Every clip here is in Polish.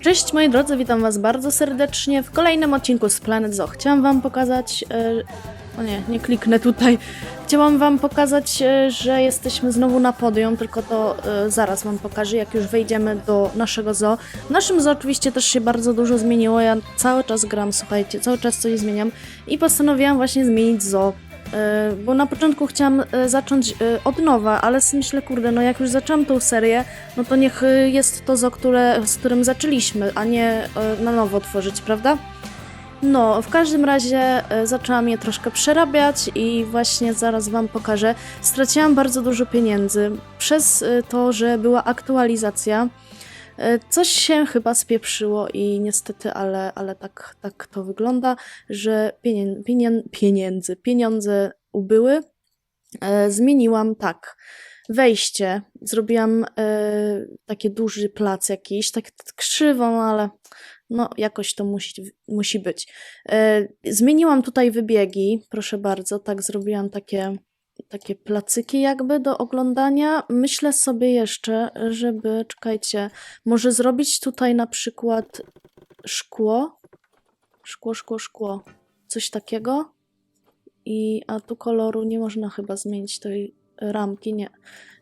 Cześć moi drodzy, witam was bardzo serdecznie w kolejnym odcinku z Planet Zoo. Chciałam wam pokazać... E, o nie, nie kliknę tutaj. Chciałam wam pokazać, e, że jesteśmy znowu na podium, tylko to e, zaraz wam pokażę, jak już wejdziemy do naszego zoo. W naszym zoo oczywiście też się bardzo dużo zmieniło, ja cały czas gram, słuchajcie, cały czas coś zmieniam i postanowiłam właśnie zmienić zoo. E, Bo na początku chciałam e, zacząć e, od nowa, ale myślę, kurde, no jak już zaczęłam tą serię, no to niech jest to zo, które, z którym zaczęliśmy, a nie na nowo tworzyć, prawda? No, w każdym razie zaczęłam je troszkę przerabiać i właśnie zaraz Wam pokażę. Straciłam bardzo dużo pieniędzy przez to, że była aktualizacja. E, Coś się chyba spieprzyło i niestety, ale, ale tak, tak to wygląda, że pienien, pienien, pieniędzy, pieniądze ubyły. E, zmieniłam tak. Wejście, zrobiłam e, taki duży plac jakiś, tak krzywą, no ale no jakoś to musi, musi być. E, zmieniłam tutaj wybiegi, proszę bardzo, tak zrobiłam takie, takie placyki jakby do oglądania. Myślę sobie jeszcze, żeby, czekajcie, może zrobić tutaj na przykład szkło, szkło, szkło, szkło, coś takiego. I, a tu koloru nie można chyba zmienić tej ramki, nie,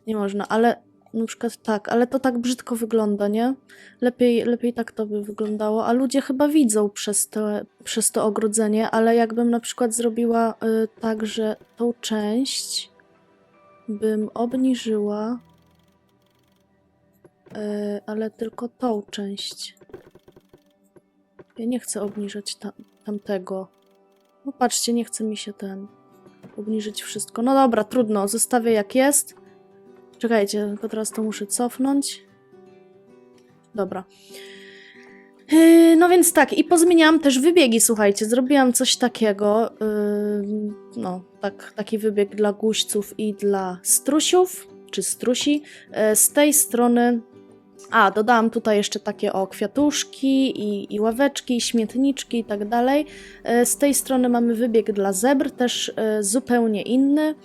nie można, ale na przykład tak, ale to tak brzydko wygląda, nie? Lepiej, lepiej tak to by wyglądało, a ludzie chyba widzą przez, te, przez to ogrodzenie, ale jakbym na przykład zrobiła y, tak, że tą część bym obniżyła, y, ale tylko tą część. Ja nie chcę obniżać tam, tamtego. No patrzcie, nie chce mi się ten obniżyć wszystko. No dobra, trudno, zostawię jak jest. Czekajcie, tylko teraz to muszę cofnąć. Dobra. Yy, No więc tak, i pozmieniałam też wybiegi, słuchajcie, zrobiłam coś takiego, yy, no, tak, taki wybieg dla guźców i dla strusiów, czy strusi. Yy, Z tej strony, a, dodałam tutaj jeszcze takie o kwiatuszki i, i ławeczki, i śmietniczki i tak dalej. Yy, Z tej strony mamy wybieg dla zebr, też yy, zupełnie inny.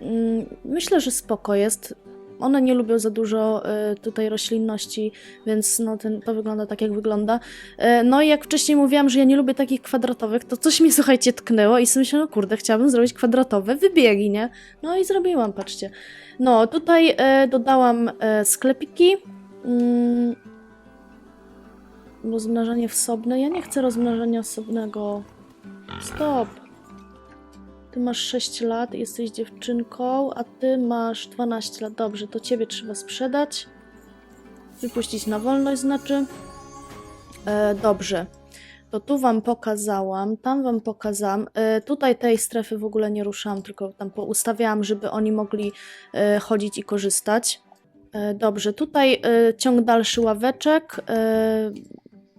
Yy, Myślę, że spoko jest. One nie lubią za dużo y, tutaj roślinności, więc no, ten, to wygląda tak, jak wygląda. Y, no i jak wcześniej mówiłam, że ja nie lubię takich kwadratowych, to coś mi, słuchajcie, tknęło i sobie myślę, no kurde, chciałabym zrobić kwadratowe wybiegi, nie? No i zrobiłam, patrzcie. No, tutaj y, dodałam sklepiki. Mm, rozmnażanie wsobne. Ja nie chcę rozmnażania wsobnego. Stop. Ty masz 6 lat, jesteś dziewczynką, a ty masz 12 lat. Dobrze, to ciebie trzeba sprzedać. Wypuścić na wolność znaczy. E, dobrze. To tu wam pokazałam, tam wam pokazałam. E, tutaj tej strefy w ogóle nie ruszałam, tylko tam poustawiałam, żeby oni mogli e, chodzić i korzystać. E, dobrze, tutaj e, ciąg dalszy ławeczek. E,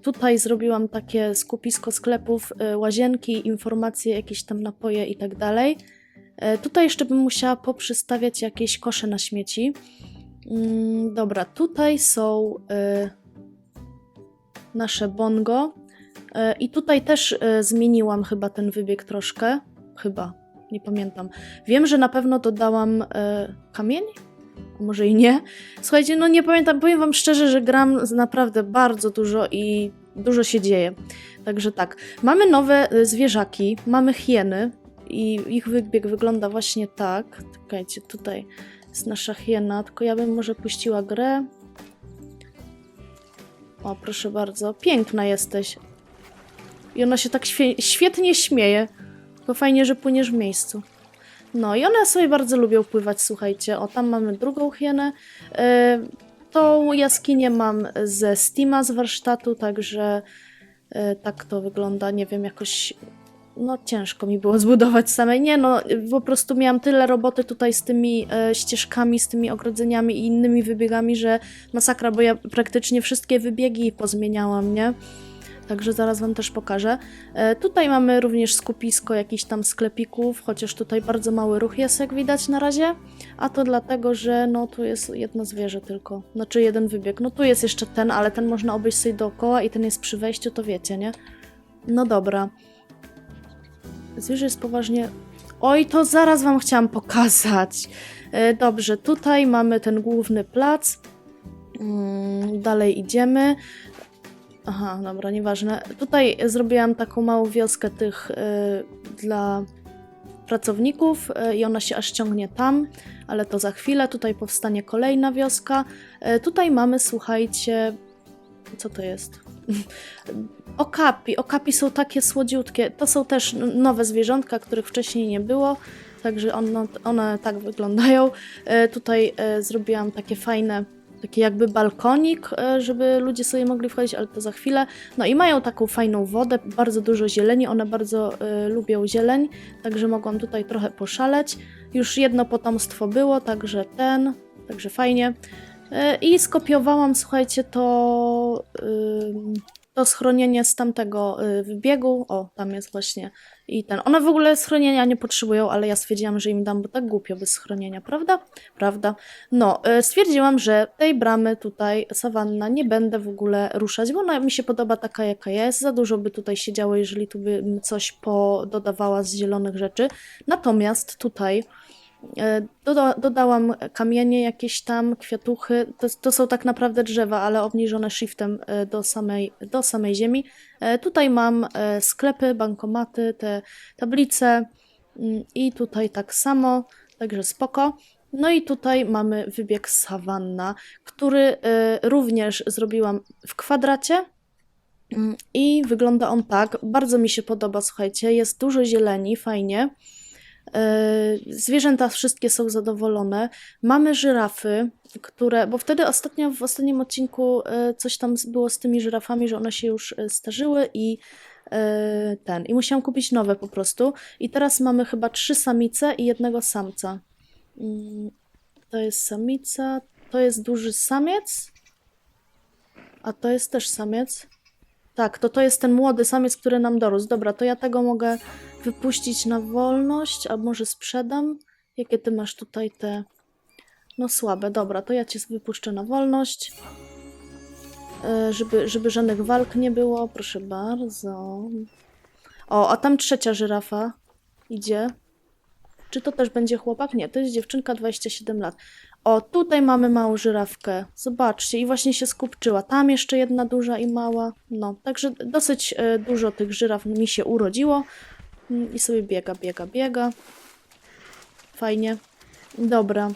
Tutaj zrobiłam takie skupisko sklepów, y, łazienki, informacje, jakieś tam napoje i tak dalej. E, Tutaj jeszcze bym musiała poprzystawiać jakieś kosze na śmieci. Mm, Dobra, tutaj są y, nasze bongo. I tutaj też y, zmieniłam chyba ten wybieg troszkę. Chyba, nie pamiętam. Wiem, że na pewno dodałam y, kamień? Może i nie. Słuchajcie, no nie pamiętam, powiem wam szczerze, że gram naprawdę bardzo dużo i dużo się dzieje. Także tak. Mamy nowe y, zwierzaki, mamy hieny i ich wybieg wygląda właśnie tak. Czekajcie, tutaj jest nasza hiena, tylko ja bym może puściła grę. O, proszę bardzo. Piękna jesteś. I ona się tak świe- świetnie śmieje. To fajnie, że płyniesz w miejscu. No i one sobie bardzo lubią pływać, słuchajcie. O, tam mamy drugą hienę. E, tą jaskinię mam ze Steama, z warsztatu, także e, tak to wygląda. Nie wiem, jakoś no ciężko mi było zbudować samej. Nie no, po prostu miałam tyle roboty tutaj z tymi e, ścieżkami, z tymi ogrodzeniami i innymi wybiegami, że masakra, bo ja praktycznie wszystkie wybiegi pozmieniałam, nie? Także zaraz Wam też pokażę. E, tutaj mamy również skupisko jakichś tam sklepików, chociaż tutaj bardzo mały ruch jest, jak widać na razie. A to dlatego, że no tu jest jedno zwierzę tylko. Znaczy jeden wybieg. No tu jest jeszcze ten, ale ten można obejść sobie dookoła i ten jest przy wejściu, to wiecie, nie? No dobra. Zwierzę jest poważnie... Oj, to zaraz Wam chciałam pokazać. E, Dobrze, tutaj mamy ten główny plac. Mm, Dalej idziemy. Aha, dobra, nieważne. Tutaj zrobiłam taką małą wioskę tych y, dla pracowników y, i ona się aż ciągnie tam, ale to za chwilę. Tutaj powstanie kolejna wioska. Y, tutaj mamy, słuchajcie, co to jest? Okapi. Okapi są takie słodziutkie. To są też nowe zwierzątka, których wcześniej nie było. Także one, one tak wyglądają. E, tutaj e, zrobiłam takie fajne, taki jakby balkonik, e, żeby ludzie sobie mogli wchodzić, ale to za chwilę. No i mają taką fajną wodę, bardzo dużo zieleni, one bardzo e, lubią zieleń, także mogłam tutaj trochę poszaleć. Już jedno potomstwo było, także ten, także fajnie. E, I skopiowałam, słuchajcie, to, ym, to schronienie z tamtego y, wybiegu. O, tam jest właśnie i ten. One w ogóle schronienia nie potrzebują, ale ja stwierdziłam, że im dam, bo tak głupio bez schronienia, prawda? Prawda. No, y, stwierdziłam, że tej bramy tutaj, sawanna, nie będę w ogóle ruszać, bo ona mi się podoba taka, jaka jest. Za dużo by tutaj siedziało, jeżeli tu bym coś pododawała z zielonych rzeczy. Natomiast tutaj E, Doda, dodałam kamienie jakieś tam, kwiatuchy. To, to są tak naprawdę drzewa, ale obniżone shiftem e, do samej, do samej ziemi. E, Tutaj mam e, sklepy, bankomaty, te tablice mm, i tutaj tak samo, także spoko. No i tutaj mamy wybieg sawanna, który e, również zrobiłam w kwadracie. Mm, I wygląda on tak. Bardzo mi się podoba, słuchajcie. Jest dużo zieleni, fajnie. E, Zwierzęta wszystkie są zadowolone. Mamy żyrafy, które. Bo wtedy ostatnio w ostatnim odcinku e, coś tam było z tymi żyrafami, że one się już e, starzyły i ten. I musiałam kupić nowe po prostu. I teraz mamy chyba trzy samice i jednego samca. Mm, To jest samica, to jest duży samiec, a to jest też samiec. Tak, to to jest ten młody samiec, który nam dorósł. Dobra, to ja tego mogę wypuścić na wolność, a może sprzedam? Jakie ty masz tutaj te... No słabe, dobra, to ja cię wypuszczę na wolność. E, Żeby, żeby żadnych walk nie było, proszę bardzo. O, a tam trzecia żyrafa idzie. Czy to też będzie chłopak? Nie, to jest dziewczynka 27 lat. O, tutaj mamy małą żyrawkę. Zobaczcie, i właśnie się skupczyła. Tam jeszcze jedna duża i mała. No, także dosyć e, dużo tych żyraf mi się urodziło. Mm, I sobie biega, biega, biega. Fajnie. Dobra.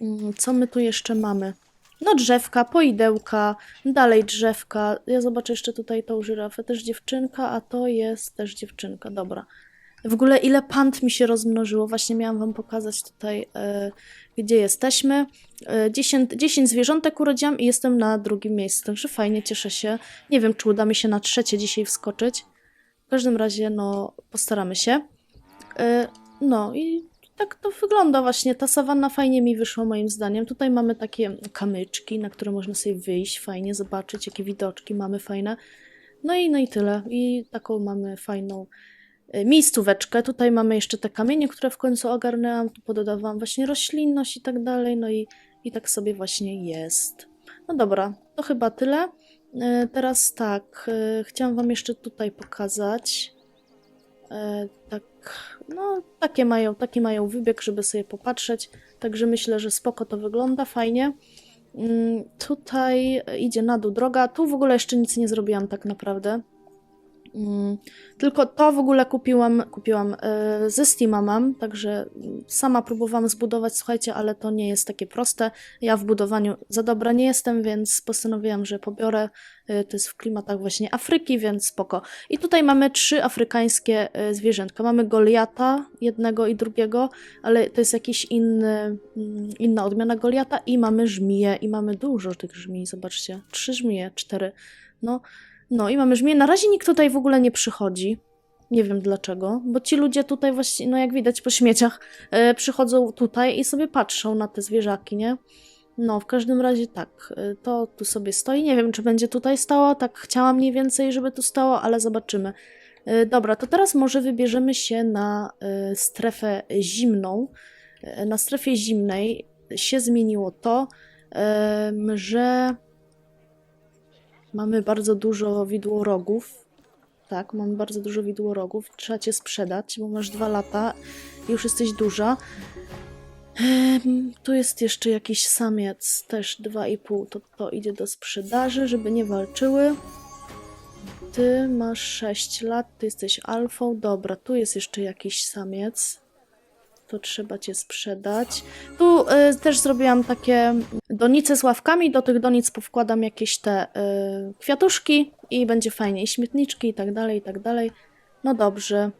Mm, Co my tu jeszcze mamy? No drzewka, poidełka, dalej drzewka. Ja zobaczę jeszcze tutaj tą żyrafę. Też dziewczynka, a to jest też dziewczynka. Dobra. W ogóle ile pand mi się rozmnożyło. Właśnie miałam wam pokazać tutaj, e, gdzie jesteśmy. E, 10, 10 zwierzątek urodziłam i jestem na drugim miejscu. Także fajnie, cieszę się. Nie wiem, czy uda mi się na trzecie dzisiaj wskoczyć. W każdym razie, no, postaramy się. E, No i tak to wygląda właśnie. Ta sawanna fajnie mi wyszła moim zdaniem. Tutaj mamy takie kamyczki, na które można sobie wyjść, fajnie zobaczyć, jakie widoczki mamy fajne. No i no i tyle. I taką mamy fajną miejscóweczkę. Tutaj mamy jeszcze te kamienie, które w końcu ogarnęłam. Tu pododawałam właśnie roślinność i tak dalej. No i, i tak sobie właśnie jest. No dobra, to chyba tyle. E, Teraz tak, e, chciałam wam jeszcze tutaj pokazać. E, tak, no takie mają, taki mają wybieg, żeby sobie popatrzeć. Także myślę, że spoko to wygląda, fajnie. Mm, Tutaj idzie na dół droga. Tu w ogóle jeszcze nic nie zrobiłam tak naprawdę. Mm, Tylko to w ogóle kupiłam, kupiłam e, ze Steama mam, także sama próbowałam zbudować, słuchajcie, ale to nie jest takie proste. Ja w budowaniu za dobra nie jestem, więc postanowiłam, że pobiorę. E, To jest w klimatach właśnie Afryki, więc spoko. I tutaj mamy trzy afrykańskie e, zwierzętka. Mamy Goliata, jednego i drugiego, ale to jest jakiś inny, mm, inna odmiana Goliata i mamy żmiję i mamy dużo tych żmij, zobaczcie. Trzy żmije, cztery. No, no i mamy żmiję. Na razie nikt tutaj w ogóle nie przychodzi. Nie wiem dlaczego, bo ci ludzie tutaj właśnie, no jak widać po śmieciach, e, przychodzą tutaj i sobie patrzą na te zwierzaki, nie? No, w każdym razie tak, e, to tu sobie stoi. Nie wiem, czy będzie tutaj stało, tak chciałam mniej więcej, żeby tu stało, ale zobaczymy. E, Dobra, to teraz może wybierzemy się na strefę zimną. Na strefie zimnej się zmieniło to, że mamy bardzo dużo widłorogów. Tak, mamy bardzo dużo widłorogów. Trzeba cię sprzedać, bo masz dwa lata i już jesteś duża. Em, tu jest jeszcze jakiś samiec, też 2,5. To, to idzie do sprzedaży, żeby nie walczyły. ty masz 6 lat, ty jesteś alfą. Dobra, tu jest jeszcze jakiś samiec. To trzeba cię sprzedać. Tu y, też zrobiłam takie donice z ławkami. Do tych donic powkładam jakieś te y, kwiatuszki i będzie fajnie. I śmietniczki i tak dalej, i tak dalej. No dobrze.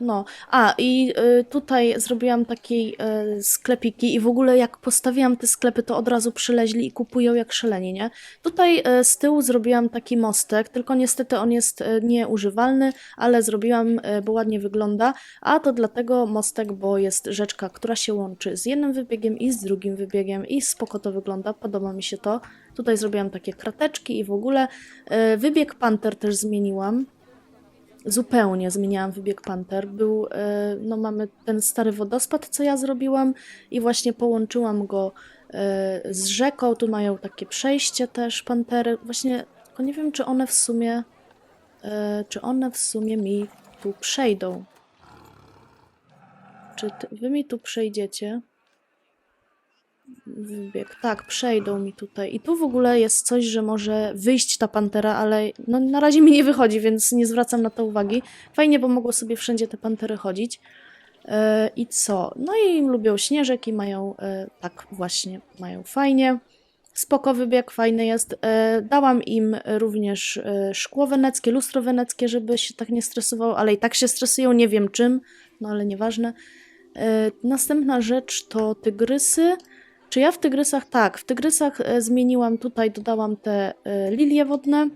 No, a i y, tutaj zrobiłam takie y, sklepiki i w ogóle jak postawiłam te sklepy, to od razu przyleźli i kupują jak szaleni, nie? Tutaj y, z tyłu zrobiłam taki mostek, tylko niestety on jest y, nieużywalny, ale zrobiłam, y, bo ładnie wygląda, a to dlatego mostek, bo jest rzeczka, która się łączy z jednym wybiegiem i z drugim wybiegiem i spoko to wygląda, podoba mi się to. Tutaj zrobiłam takie krateczki i w ogóle y, wybieg panter też zmieniłam zupełnie zmieniałam wybieg Panter. Był, e, no mamy ten stary wodospad, co ja zrobiłam i właśnie połączyłam go e, z rzeką. Tu mają takie przejście też Pantery. Właśnie, tylko nie wiem, czy one w sumie, e, czy one w sumie mi tu przejdą. Czy ty, wy mi tu przejdziecie? Wybieg. Tak, przejdą mi tutaj. I tu w ogóle jest coś, że może wyjść ta pantera, ale no, na razie mi nie wychodzi, więc nie zwracam na to uwagi. Fajnie, bo mogło sobie wszędzie te pantery chodzić. E, I co? No i lubią śnieżek i mają, e, tak właśnie, mają fajnie. Spoko wybieg, fajny jest. E, dałam im również szkło weneckie, lustro weneckie, żeby się tak nie stresowało, ale i tak się stresują, nie wiem czym, no ale nieważne. Następna rzecz to tygrysy. Czy ja w tygrysach? Tak, w tygrysach e, zmieniłam tutaj, dodałam te e, lilie wodne.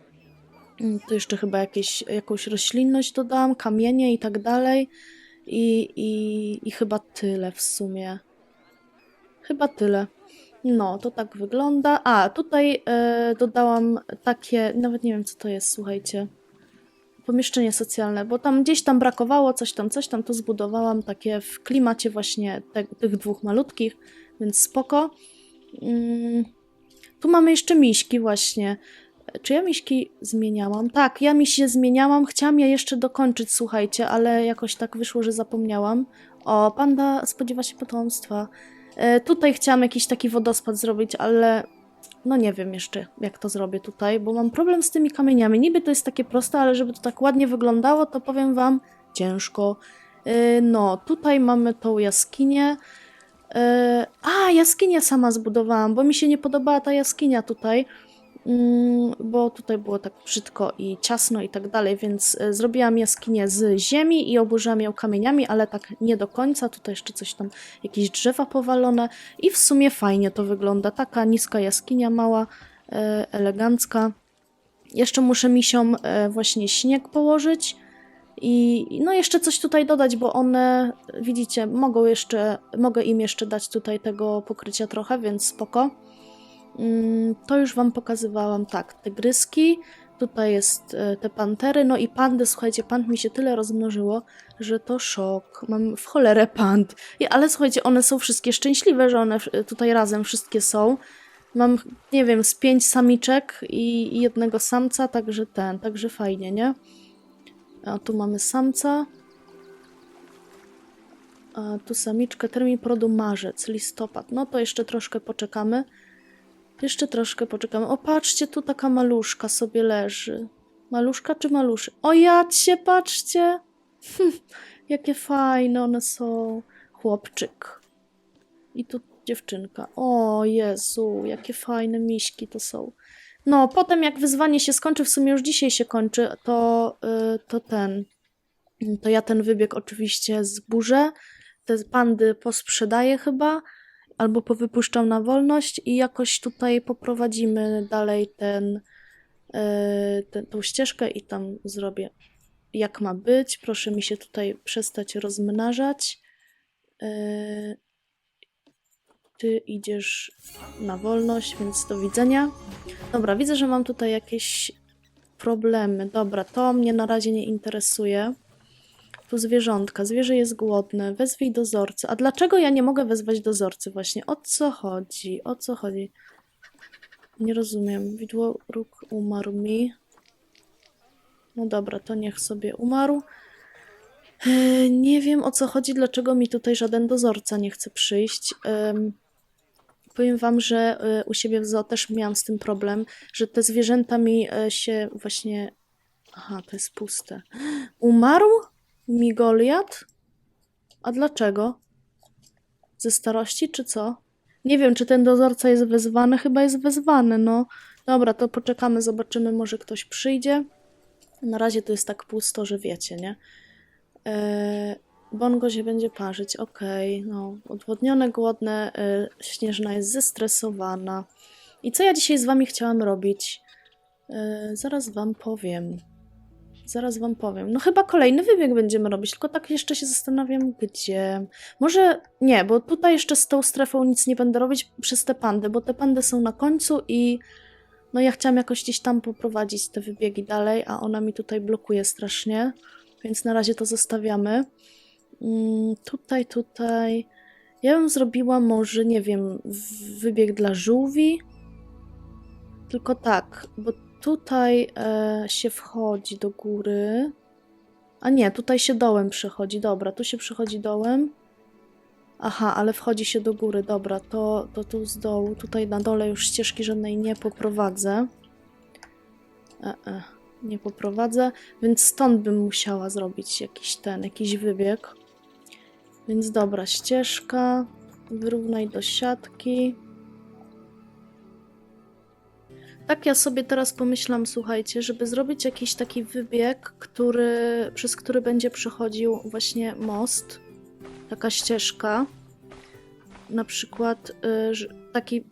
Mm, Tu jeszcze chyba jakieś, jakąś roślinność dodałam, kamienie i tak dalej. I, i, I chyba tyle w sumie. Chyba tyle. No, to tak wygląda. A, tutaj e, dodałam takie, nawet nie wiem co to jest, słuchajcie. Pomieszczenie socjalne, bo tam gdzieś tam brakowało, coś tam, coś tam, to zbudowałam takie w klimacie właśnie te, tych dwóch malutkich, więc spoko. Mm, tu mamy jeszcze miśki właśnie. Czy ja miśki zmieniałam? Tak, ja misie zmieniałam. Chciałam je jeszcze dokończyć, słuchajcie, ale jakoś tak wyszło, że zapomniałam. O, panda spodziewa się potomstwa. E, tutaj chciałam jakiś taki wodospad zrobić, ale no nie wiem jeszcze, jak to zrobię tutaj, bo mam problem z tymi kamieniami. Niby to jest takie proste, ale żeby to tak ładnie wyglądało, to powiem wam, ciężko. E, no, tutaj mamy tą jaskinię. E, a, jaskinię sama zbudowałam, bo mi się nie podobała ta jaskinia tutaj, mm, bo tutaj było tak brzydko i ciasno i tak dalej, więc e, zrobiłam jaskinię z ziemi i oburzyłam ją kamieniami, ale tak nie do końca. Tutaj jeszcze coś tam, jakieś drzewa powalone i w sumie fajnie to wygląda. Taka niska jaskinia, mała, e, elegancka. Jeszcze muszę misiom właśnie śnieg położyć. I no jeszcze coś tutaj dodać, bo one, widzicie, mogą jeszcze, mogę im jeszcze dać tutaj tego pokrycia trochę, więc spoko. Mm, To już wam pokazywałam, tak, tygryski, tutaj jest e, te pantery, no i pandy, słuchajcie, pand mi się tyle rozmnożyło, że to szok, mam w cholerę pand. Ale słuchajcie, one są wszystkie szczęśliwe, że one w- tutaj razem wszystkie są. Mam, nie wiem, z pięć samiczek i jednego samca, także ten, także fajnie, nie? A tu mamy samca. A tu samiczkę. Termin porodu marzec, listopad. No to jeszcze troszkę poczekamy. Jeszcze troszkę poczekamy. O, patrzcie, tu taka maluszka sobie leży. Maluszka czy maluszy? O, jacie, patrzcie! Jakie fajne one są. Chłopczyk. I tu dziewczynka. O, Jezu, jakie fajne miśki to są. No, potem jak wyzwanie się skończy, w sumie już dzisiaj się kończy, to, y, to ten. To ja ten wybieg oczywiście zburzę. Te pandy posprzedaję chyba, albo powypuszczam na wolność i jakoś tutaj poprowadzimy dalej ten, y, ten, tą ścieżkę i tam zrobię jak ma być. Proszę mi się tutaj przestać rozmnażać. Y, ty idziesz na wolność, więc do widzenia. Dobra, widzę, że mam tutaj jakieś problemy. Dobra, to mnie na razie nie interesuje. Tu zwierzątka. Zwierzę jest głodne. Wezwij dozorcę. A dlaczego ja nie mogę wezwać dozorcy właśnie? O co chodzi? O co chodzi? Nie rozumiem. Widłoróg umarł mi. No dobra, to niech sobie umarł. Eee, Nie wiem o co chodzi, dlaczego mi tutaj żaden dozorca nie chce przyjść. Powiem wam, że e, u siebie w zoo też miałam z tym problem, że te zwierzęta mi e, się właśnie Aha, to jest puste. Umarł mi Goliat? A dlaczego? Ze starości, czy co? Nie wiem, czy ten dozorca jest wezwany. Chyba jest wezwany, no. Dobra, to poczekamy, zobaczymy, może ktoś przyjdzie. Na razie to jest tak pusto, że wiecie, nie? Eee, Bongo się będzie parzyć, okej. No, odwodnione, głodne, e, Śnieżna jest zestresowana. I co ja dzisiaj z wami chciałam robić? E, zaraz wam powiem. Zaraz wam powiem. No chyba kolejny wybieg będziemy robić, tylko tak jeszcze się zastanawiam, gdzie. Może nie, bo tutaj jeszcze z tą strefą nic nie będę robić przez te pandy, bo te pandy są na końcu i no ja chciałam jakoś gdzieś tam poprowadzić te wybiegi dalej, a ona mi tutaj blokuje strasznie, więc na razie to zostawiamy. Mm, tutaj, tutaj. Ja bym zrobiła może, nie wiem, wybieg dla żółwi. Tylko tak, bo tutaj e, się wchodzi do góry. A nie, tutaj się dołem przechodzi. Dobra, tu się przechodzi dołem. Aha, ale wchodzi się do góry. Dobra, to, to tu z dołu. Tutaj na dole już ścieżki żadnej nie poprowadzę. E, e, nie poprowadzę, więc stąd bym musiała zrobić jakiś ten, jakiś wybieg. Więc dobra, ścieżka. Wyrównaj do siatki. Tak ja sobie teraz pomyślam, słuchajcie, żeby zrobić jakiś taki wybieg, który, przez który będzie przechodził właśnie most, taka ścieżka. Na przykład y, taki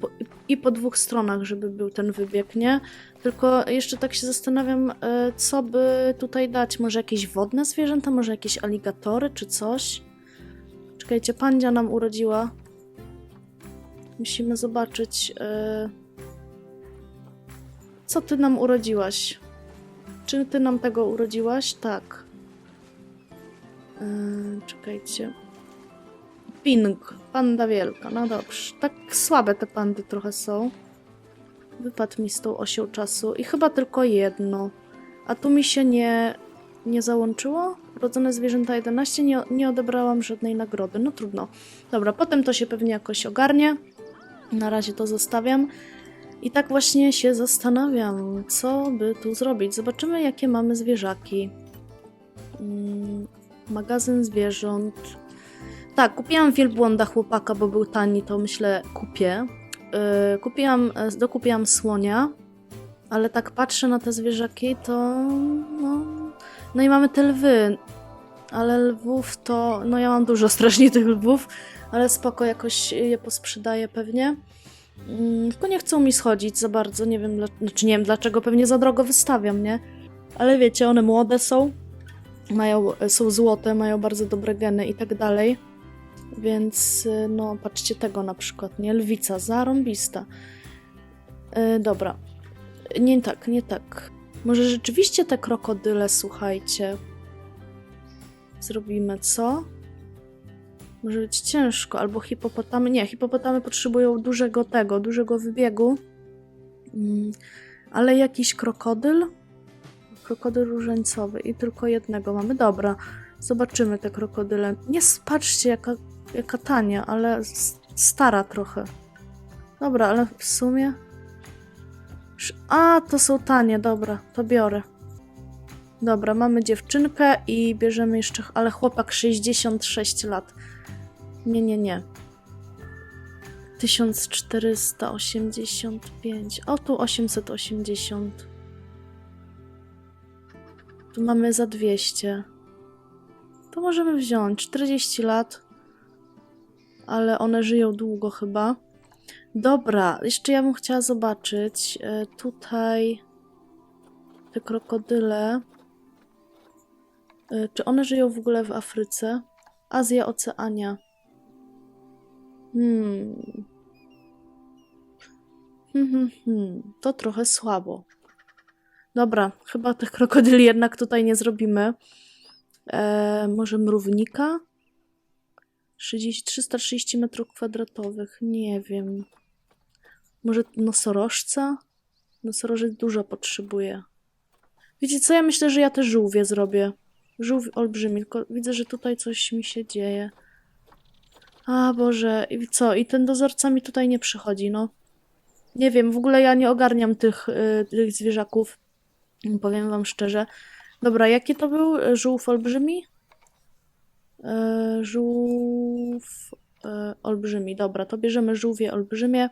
i po dwóch stronach, żeby był ten wybieg, nie? Tylko jeszcze tak się zastanawiam, y, co by tutaj dać. Może jakieś wodne zwierzęta, może jakieś aligatory czy coś? Czekajcie, pandzia nam urodziła. Musimy zobaczyć. y, co ty nam urodziłaś? Czy ty nam tego urodziłaś? Tak. Yy, czekajcie. Ping, panda wielka. No dobrze. Tak słabe te pandy trochę są. Wypadł mi z tą osią czasu i chyba tylko jedno. A tu mi się nie, nie załączyło? Rodzone zwierzęta 11, nie, nie odebrałam żadnej nagrody. No trudno. Dobra, potem to się pewnie jakoś ogarnie. Na razie to zostawiam. I tak właśnie się zastanawiam, co by tu zrobić. Zobaczymy, jakie mamy zwierzaki. Mm, magazyn zwierząt. Tak, kupiłam wielbłąda chłopaka, bo był tani, to myślę kupię. Yy, kupiłam, e, dokupiłam słonia, ale tak patrzę na te zwierzaki, to no... No i mamy te lwy, ale lwów to... No ja mam dużo strasznie tych lwów, ale spoko, jakoś je posprzedaję pewnie. Mm, Tylko nie chcą mi schodzić za bardzo, nie wiem, dla- znaczy nie wiem dlaczego, pewnie za drogo wystawiam, nie? Ale wiecie, one młode są, mają, są złote, mają bardzo dobre geny i tak dalej. Więc y, no, patrzcie tego na przykład, nie? Lwica, zarąbista. Yy, dobra. Nie tak, nie tak. Może rzeczywiście te krokodyle, słuchajcie. Zrobimy co? Może być ciężko, albo hipopotamy. Nie, hipopotamy potrzebują dużego tego, dużego wybiegu. Mm, ale jakiś krokodyl? Krokodyl różańcowy i tylko jednego mamy. Dobra, zobaczymy te krokodyle. Nie patrzcie, jaka, jaka tania, ale stara trochę. Dobra, ale w sumie. A, to są tanie, dobra, to biorę. Dobra, mamy dziewczynkę i bierzemy jeszcze, ale chłopak 66 lat. Nie, nie, nie. 1485. O, tu 880. Tu mamy za 200. To możemy wziąć 40 lat. Ale one żyją długo chyba. Dobra, jeszcze ja bym chciała zobaczyć. e, Tutaj te krokodyle. E, Czy one żyją w ogóle w Afryce? Azja, Oceania. Hmm. Hmm, hmm, hmm. To trochę słabo. Dobra, chyba tych krokodyli jednak tutaj nie zrobimy. E, może mrównika? 30, 330 metrów kwadratowych. Nie wiem. Może nosorożca? Nosorożec dużo potrzebuje. Wiecie co? Ja myślę, że ja też żółwie zrobię. Żółw olbrzymi, tylko widzę, że tutaj coś mi się dzieje. A Boże, i co? I ten dozorca mi tutaj nie przychodzi, no. Nie wiem, w ogóle ja nie ogarniam tych, y, tych zwierzaków. Powiem wam szczerze. Dobra, jaki to był e, żółw olbrzymi? E, żółw e, olbrzymi. Dobra, to bierzemy żółwie olbrzymie.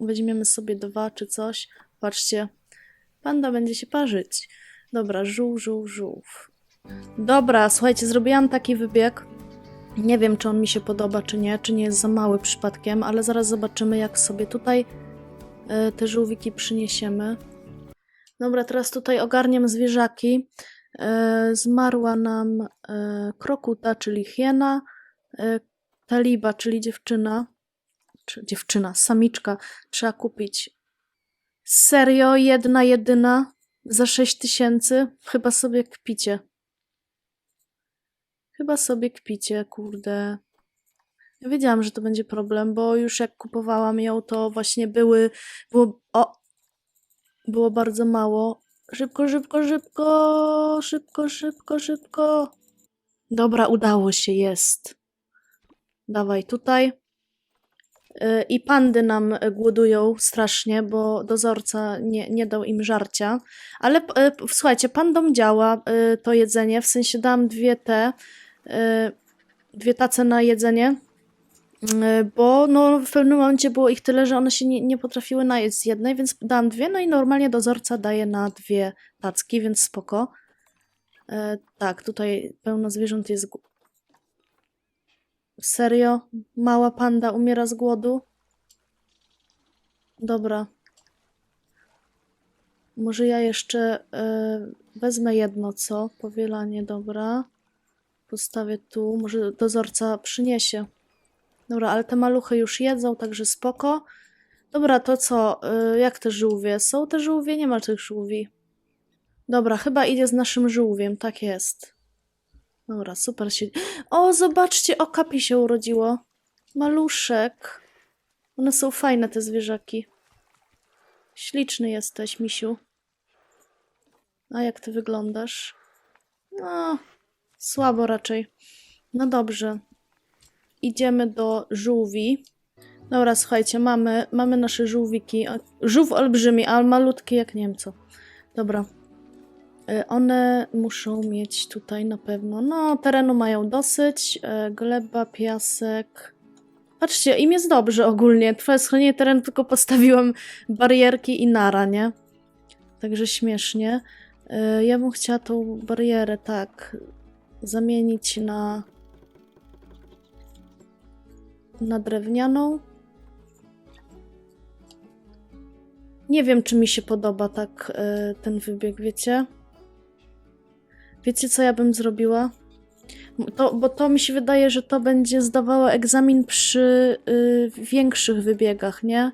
Weźmiemy sobie dwa czy coś. Patrzcie, panda będzie się parzyć. Dobra, żółw, żółw, żółw. Dobra, słuchajcie, zrobiłam taki wybieg. Nie wiem, czy on mi się podoba, czy nie, czy nie jest za mały przypadkiem, ale zaraz zobaczymy, jak sobie tutaj e, te żółwiki przyniesiemy. Dobra, teraz tutaj ogarniam zwierzaki. E, zmarła nam e, krokuta, czyli hiena, e, taliba, czyli dziewczyna, czy dziewczyna, samiczka. Trzeba kupić. Serio, jedna, jedyna za 6 tysięcy? Chyba sobie kpicie. Chyba sobie kpicie, kurde. Ja wiedziałam, że to będzie problem, bo już jak kupowałam ją, to właśnie były. Było. O! Było bardzo mało. Szybko, szybko, szybko! Szybko, szybko, szybko! Dobra, udało się, jest. Dawaj tutaj. Y, I pandy nam głodują strasznie, bo dozorca nie, nie dał im żarcia. Ale y, słuchajcie, pandom działa y, to jedzenie, w sensie dałam dwie te, dwie tace na jedzenie, bo no, w pewnym momencie było ich tyle, że one się nie, nie potrafiły najeść z jednej, więc dałam dwie, no i normalnie dozorca daje na dwie tacki, więc spoko. Tak, tutaj pełno zwierząt jest Serio? Mała panda umiera z głodu? Dobra. Może ja jeszcze e, wezmę jedno, co? Powielanie, dobra. Postawię tu. Może dozorca przyniesie. Dobra, ale te maluchy już jedzą, także spoko. Dobra, to co? E, jak te żółwie? Są te żółwie? Nie ma tych żółwi. Dobra, chyba idzie z naszym żółwiem, tak jest. Dobra, super się. O, zobaczcie, okapi się urodziło. Maluszek. One są fajne, te zwierzaki. Śliczny jesteś, misiu. A jak ty wyglądasz? No, słabo raczej. No dobrze. Idziemy do żółwi. Dobra, słuchajcie, mamy, mamy nasze żółwiki. O, Żółw olbrzymi, ale malutki jak nie wiem co. Dobra. Y, One muszą mieć tutaj na pewno. No, terenu mają dosyć. e, Gleba, piasek. Patrzcie, im jest dobrze ogólnie. Twoje schronienie terenu tylko postawiłam barierki i nara, nie? Także śmiesznie. E, Ja bym chciała tą barierę tak zamienić na na drewnianą. Nie wiem, czy mi się podoba tak ten wybieg, wiecie? Wiecie, co ja bym zrobiła? To, bo to mi się wydaje, że to będzie zdawało egzamin przy y, większych wybiegach, nie?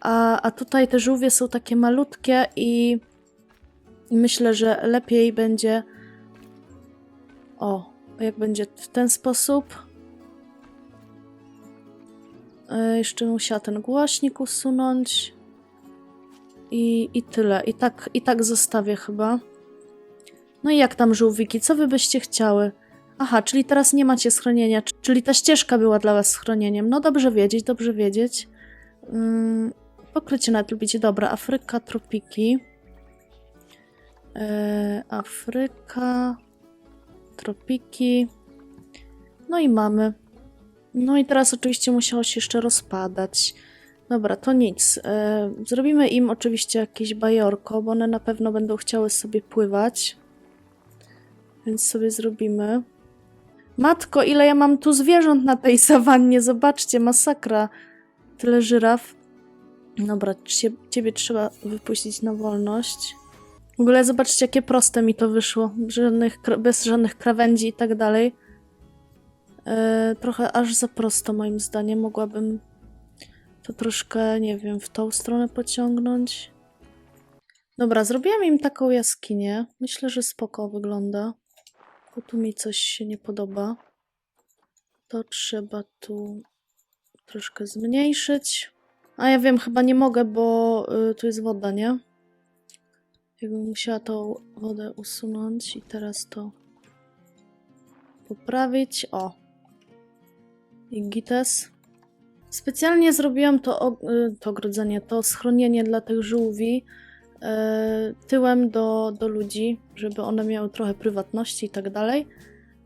A, a tutaj te żółwie są takie malutkie i, myślę, że lepiej będzie. O, jak będzie w ten sposób. E, jeszcze musiała ten głośnik usunąć. I, I tyle. I tak, I tak zostawię chyba. No i jak tam żółwiki? Co wy byście chciały? Aha, czyli teraz nie macie schronienia, czyli ta ścieżka była dla was schronieniem. No dobrze wiedzieć, dobrze wiedzieć. Ym, pokrycie nawet lubicie. Dobra, Afryka, tropiki. E, Afryka, tropiki. No i mamy. No i teraz oczywiście musiało się jeszcze rozpadać. Dobra, to nic. E, zrobimy im oczywiście jakieś bajorko, bo one na pewno będą chciały sobie pływać. Więc sobie zrobimy. Matko, ile ja mam tu zwierząt na tej sawannie? Zobaczcie, masakra. Tyle żyraf. Dobra, cie, ciebie trzeba wypuścić na wolność. W ogóle zobaczcie, jakie proste mi to wyszło. Żadnych, bez żadnych krawędzi i tak dalej. E, trochę aż za prosto, moim zdaniem. Mogłabym to troszkę, nie wiem, w tą stronę pociągnąć. Dobra, zrobiłam im taką jaskinię. Myślę, że spoko wygląda. Bo tu mi coś się nie podoba. To trzeba tu troszkę zmniejszyć. A ja wiem, chyba nie mogę, bo y, tu jest woda, nie? Jakbym musiała tą wodę usunąć i teraz to poprawić. O. I gites. Specjalnie zrobiłam to, o- y, to ogrodzenie, to schronienie dla tych żółwi, tyłem do, do ludzi, żeby one miały trochę prywatności i tak dalej,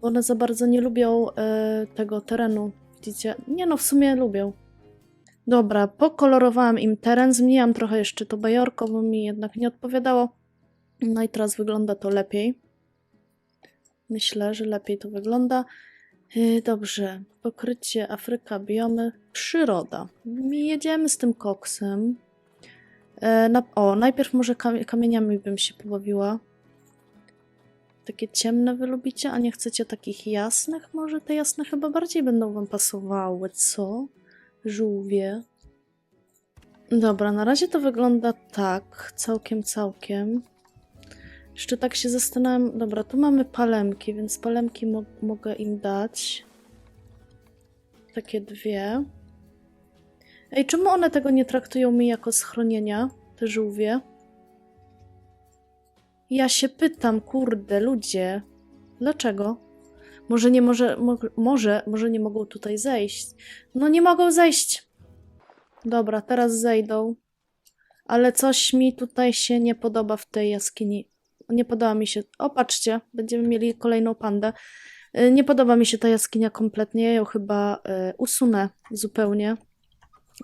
bo one za bardzo nie lubią e, tego terenu. Widzicie? Nie no, w sumie lubią. Dobra, pokolorowałam im teren, zmieniłam trochę jeszcze to bajorko, bo mi jednak nie odpowiadało. No i teraz wygląda to lepiej. Myślę, że lepiej to wygląda. Yy, Dobrze, pokrycie Afryka, biomy, przyroda. Jedziemy z tym koksem. E, na, o, najpierw może kam- kamieniami bym się pobawiła. Takie ciemne wy lubicie, a nie chcecie takich jasnych? Może te jasne chyba bardziej będą wam pasowały, co? Żółwie. Dobra, na razie to wygląda tak, całkiem, całkiem. Jeszcze tak się zastanawiam. Dobra, tu mamy palemki, więc palemki mo mogę im dać. Takie dwie. Ej, czemu one tego nie traktują mi jako schronienia, te żółwie? Ja się pytam, kurde, ludzie. Dlaczego? Może nie może, mo może, może nie mogą tutaj zejść. No nie mogą zejść. Dobra, teraz zejdą. Ale coś mi tutaj się nie podoba w tej jaskini. Nie podoba mi się. O, patrzcie, będziemy mieli kolejną pandę. Y, Nie podoba mi się ta jaskinia kompletnie. Ja ją chyba y, usunę zupełnie,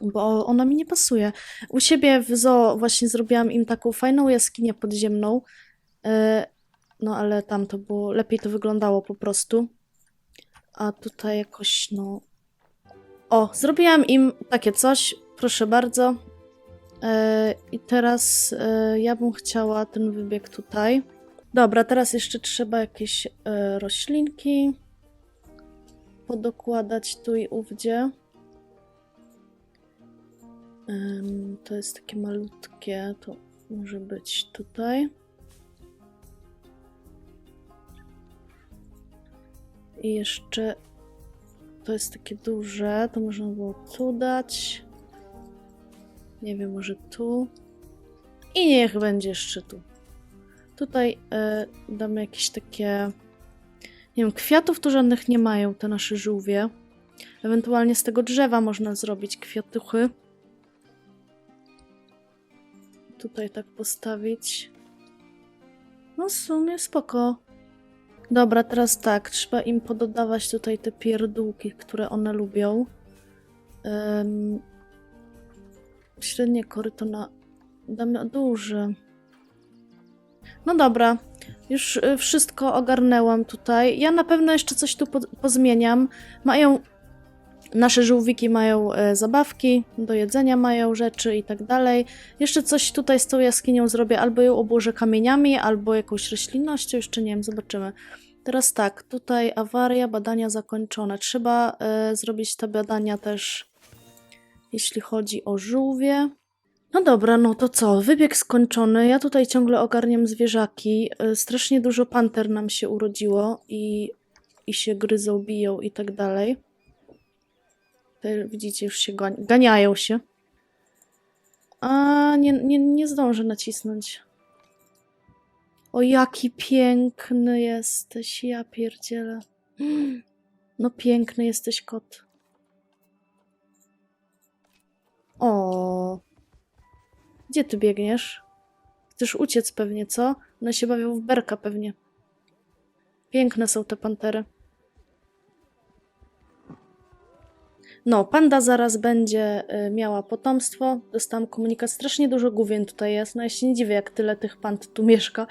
bo ona mi nie pasuje. U siebie w zoo właśnie zrobiłam im taką fajną jaskinię podziemną. y, No, ale tam to było. Lepiej to wyglądało po prostu. A tutaj jakoś, no. O, zrobiłam im takie coś. Proszę bardzo. E, I teraz e, ja bym chciała ten wybieg tutaj. Dobra, teraz jeszcze trzeba jakieś e, roślinki podokładać tu i ówdzie. To jest takie malutkie, to może być tutaj. I jeszcze to jest takie duże, to można było tu dać. Nie wiem, może tu. I niech będzie jeszcze tu. Tutaj e, damy jakieś takie. Nie wiem, kwiatów tu żadnych nie mają te nasze żółwie. Ewentualnie z tego drzewa można zrobić kwiatuchy. Tutaj tak postawić. No w sumie spoko. Dobra, teraz tak, trzeba im pododawać tutaj te pierdółki, które one lubią. Em, średnie koryto na... damy duże. No dobra, już y, wszystko ogarnęłam tutaj. Ja na pewno jeszcze coś tu po pozmieniam. Mają... Nasze żółwiki mają e, zabawki, do jedzenia mają rzeczy i tak dalej. Jeszcze coś tutaj z tą jaskinią zrobię, albo ją obłożę kamieniami, albo jakąś roślinnością, jeszcze nie wiem, zobaczymy. Teraz tak, tutaj awaria, badania zakończone. Trzeba e, zrobić te badania też, jeśli chodzi o żółwie. No dobra, no to co? Wybieg skończony. Ja tutaj ciągle ogarniam zwierzaki. E, Strasznie dużo panter nam się urodziło i, i się gryzą, biją i tak dalej. Te, widzicie, już się gani- ganiają się. A nie, nie, nie zdążę nacisnąć. O, jaki piękny jesteś, ja pierdzielę. No piękny jesteś, kot. O. Gdzie ty biegniesz? Chcesz uciec pewnie, co? One się bawią w berka pewnie. Piękne są te pantery. No, panda zaraz będzie y, miała potomstwo. Dostałam komunikat, strasznie dużo główien tutaj jest. No ja się nie dziwię, jak tyle tych pand tu mieszka.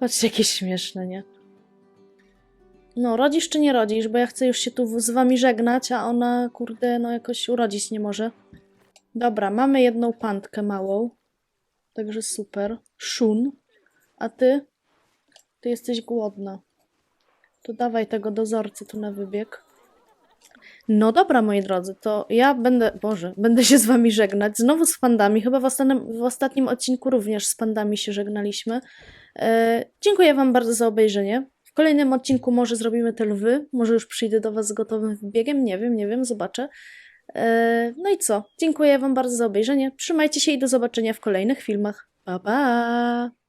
Patrzcie, jakie śmieszne, nie? No, rodzisz czy nie rodzisz? Bo ja chcę już się tu z wami żegnać, a ona, kurde, no jakoś urodzić nie może. Dobra, mamy jedną pandkę małą. Także super. Szun. A ty? Ty jesteś głodna. To dawaj tego dozorcy tu na wybieg. No dobra, moi drodzy, to ja będę, Boże, będę się z wami żegnać. Znowu z pandami. Chyba w ostatnim, w ostatnim odcinku również z pandami się żegnaliśmy. E, dziękuję wam bardzo za obejrzenie. W kolejnym odcinku może zrobimy te lwy. Może już przyjdę do was z gotowym wybiegiem. Nie wiem, nie wiem, zobaczę. E, no i co? Dziękuję wam bardzo za obejrzenie. Trzymajcie się i do zobaczenia w kolejnych filmach. Pa, pa!